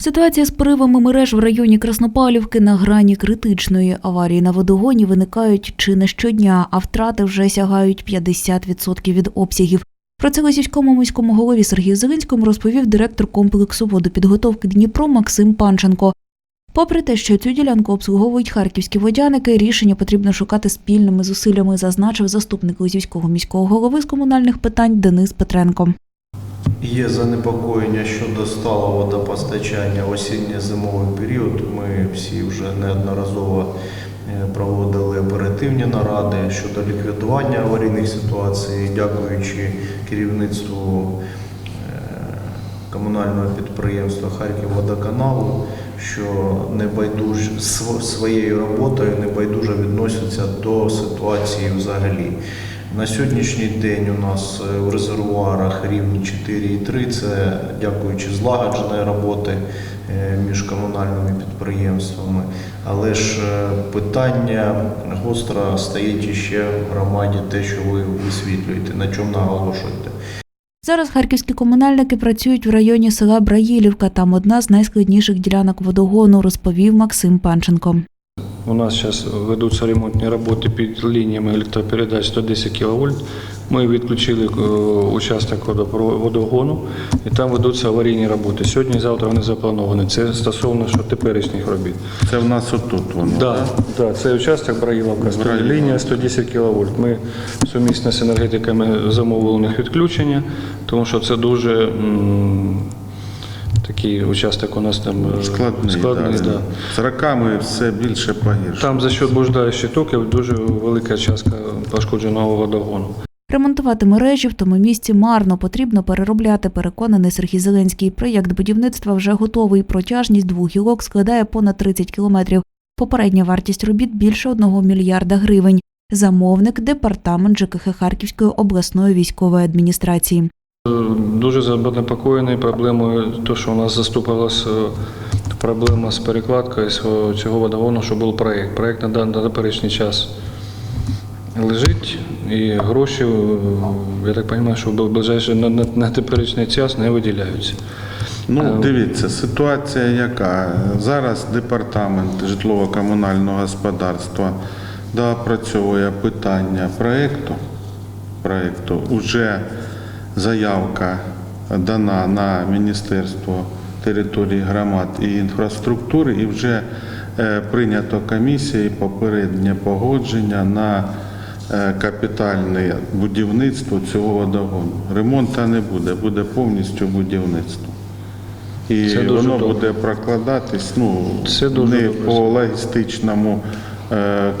Ситуація з поривами мереж в районі Краснопавлівки на грані критичної. Аварії на водогоні виникають чи не щодня, а втрати вже сягають 50% від обсягів. Про це російському міському голові Сергію Зеленському розповів директор комплексу водопідготовки Дніпро Максим Панченко. Попри те, що цю ділянку обслуговують харківські водяники, рішення потрібно шукати спільними зусиллями, зазначив заступник Лозівського міського голови з комунальних питань Денис Петренко. Є занепокоєння щодо сталого водопостачання осінньо-зимовий період. Ми всі вже неодноразово е, проводили оперативні наради щодо ліквідування аварійних ситуацій, дякуючи керівництву е, комунального підприємства Харківводоканалу, що небайдуж своєю роботою небайдуже відносяться до ситуації взагалі. На сьогоднішній день у нас е, в резервуарах рівні 4,3. Це дякуючи злагодженої роботи е, між комунальними підприємствами. Але ж е, питання гостро стоїть іще в громаді те, що ви висвітлюєте, на чому наголошуєте. Зараз харківські комунальники працюють в районі села Браїлівка. Там одна з найскладніших ділянок водогону, розповів Максим Панченко. У нас зараз ведуться ремонтні роботи під лініями електропередач 110 кВт. Ми відключили е, участок водогону і там ведуться аварійні роботи. Сьогодні і завтра вони заплановані. Це стосовно що теперішніх робіт. Це в нас отут воно. Да, да, це участок Браїловка, Браїловка. лінія 110 кВт. Ми сумісно з енергетиками замовили у них відключення, тому що це дуже м, такий участок у нас там е, Складний, складний да. да. З роками все більше погірше. Там за счет блуждаючих токів дуже велика частка пошкодженого водогону. Ремонтувати мережі в тому місці марно потрібно переробляти. Переконаний Сергій Зеленський. Проєкт будівництва вже готовий. Протяжність двох гілок складає понад 30 кілометрів. Попередня вартість робіт більше одного мільярда гривень. Замовник департамент ЖКХ Харківської обласної військової адміністрації. Е, Дуже занепокоєний проблемою, то, що у нас заступилася проблема з перекладкою цього водогону, що був проєкт. Проєкт на теперішній час лежить, і гроші, е, я так розумію, що в ближайший на, на, на теперішній час не виділяються. Ну, дивіться, ситуація яка. Зараз департамент житлово-комунального господарства доопрацьовує питання проєкту. проєкту. Уже заявка дана на Міністерство території громад і інфраструктури і вже е, прийнято комісією попереднє погодження на е, капітальне будівництво цього водогону. Ремонту не буде, буде повністю будівництво. І воно добре. буде прокладатись ну, не добре. по логістичному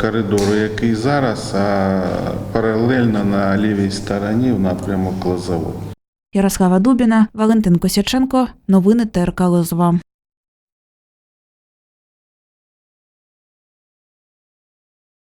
коридору, який зараз, а паралельно на лівій стороні в напрямок Лозово. Ярослава Дубіна, Валентин Косяченко. Новини ТРК Лозова.